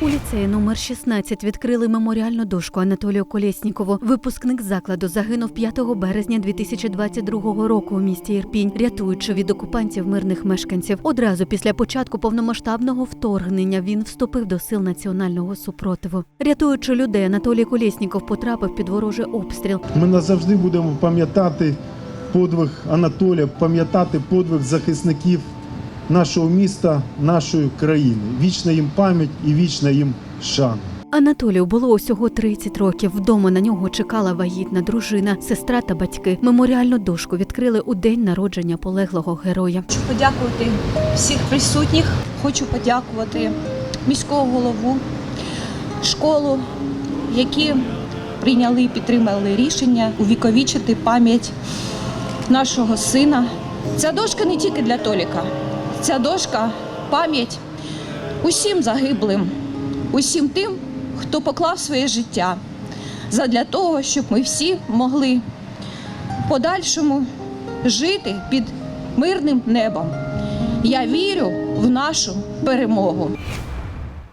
У ліцеї номер 16 відкрили меморіальну дошку Анатолію Колєснікову. Випускник закладу загинув 5 березня 2022 року у місті Ірпінь, рятуючи від окупантів мирних мешканців. Одразу після початку повномасштабного вторгнення він вступив до сил національного супротиву. Рятуючи людей, Анатолій Колєсніков потрапив під ворожий обстріл. Ми назавжди будемо пам'ятати подвиг Анатолія, пам'ятати подвиг захисників нашого міста, нашої країни. Вічна їм пам'ять і вічна їм шана. Анатолію було усього 30 років. Вдома на нього чекала вагітна дружина, сестра та батьки. Меморіальну дошку відкрили у день народження полеглого героя. Хочу подякувати всіх присутніх. Хочу подякувати міського голову, школу, які прийняли і підтримали рішення увіковічити пам'ять нашого сина. Ця дошка не тільки для Толіка, ця дошка пам'ять усім загиблим, усім тим, хто поклав своє життя задля того, щоб ми всі могли в подальшому жити під мирним небом. Я вірю в нашу перемогу.